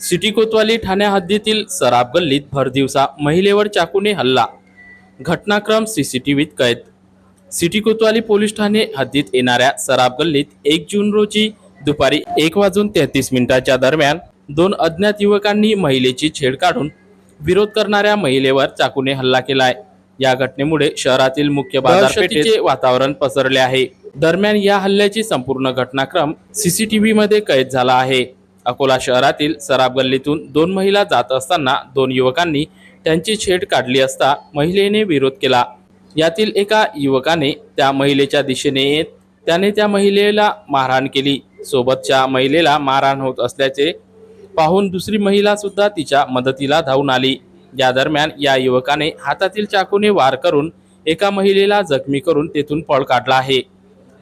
City कोतवाली ठाण्या हद्दीतील सराब गल्लीत भरदिवसा महिलेवर चाकूने हल्ला. घटनाक्रम सीसीटीव्हीत कैद. सिटी कोतवाली पोलीस ठाणे हद्दीत येणाऱ्या सराब गल्लीत एक जून रोजी दुपारी एक वाजून तेहतीस मिनिटाच्या दरम्यान दोन अज्ञात युवकांनी महिलेची छेड काढून विरोध करणाऱ्या महिलेवर चाकूने हल्ला केलाय. या घटनेमुळे शहरातील मुख्य बाजारपेठेचे वातावरण पसरले आहे. दरम्यान या हल्ल्याची संपूर्ण घटनाक्रम सीसीटीव्ही मध्ये कैद झाला आहे. अकोला शहरातील सराब गल्लीतून दोन महिला जात असताना दोन युवकांनी त्यांची छेड काढली असता महिलेने विरोध केला. यातील एका युवकाने त्या महिलेच्या दिशेने येत त्याने त्या महिलेला मारहाण केली. सोबतच्या महिलेला मारहाण होत असल्याचे पाहून दुसरी महिला सुद्धा तिच्या मदतीला धावून आली. या दरम्यान या युवकाने हातातील चाकूने वार करून एका महिलेला जखमी करून तेथून पळ काढला आहे.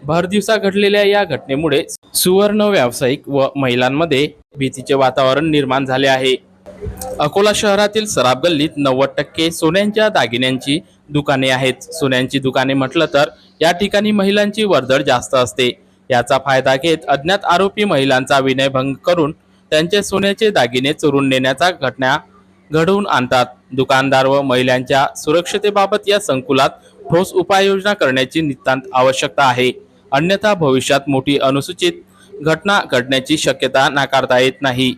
भरदिवसा घडलेल्या या घटनेमुळे सुवर्ण व्यावसायिक व महिलांमध्ये भीतीचे वातावरण निर्माण झाले आहे. अकोला शहरातील सराब गल्लीत नव्वद टक्के सोन्यांच्या दागिन्यांची दुकाने आहेत. सोन्यांची दुकाने म्हटलं तर या ठिकाणी महिलांची वर्दळ जास्त असते. याचा फायदा घेत अज्ञात आरोपी महिलांचा विनयभंग करून त्यांचे सोन्याचे दागिने चोरून नेण्याचा घटना घडवून आणतात. दुकानदार व महिलांच्या सुरक्षतेबाबत या संकुलात ठोस उपाययोजना करण्याची नितांत आवश्यकता आहे. अन्यथा भविष्यात मोठी अनुसूचित घटना घडण्याची शक्यता नाकारता येत नाही.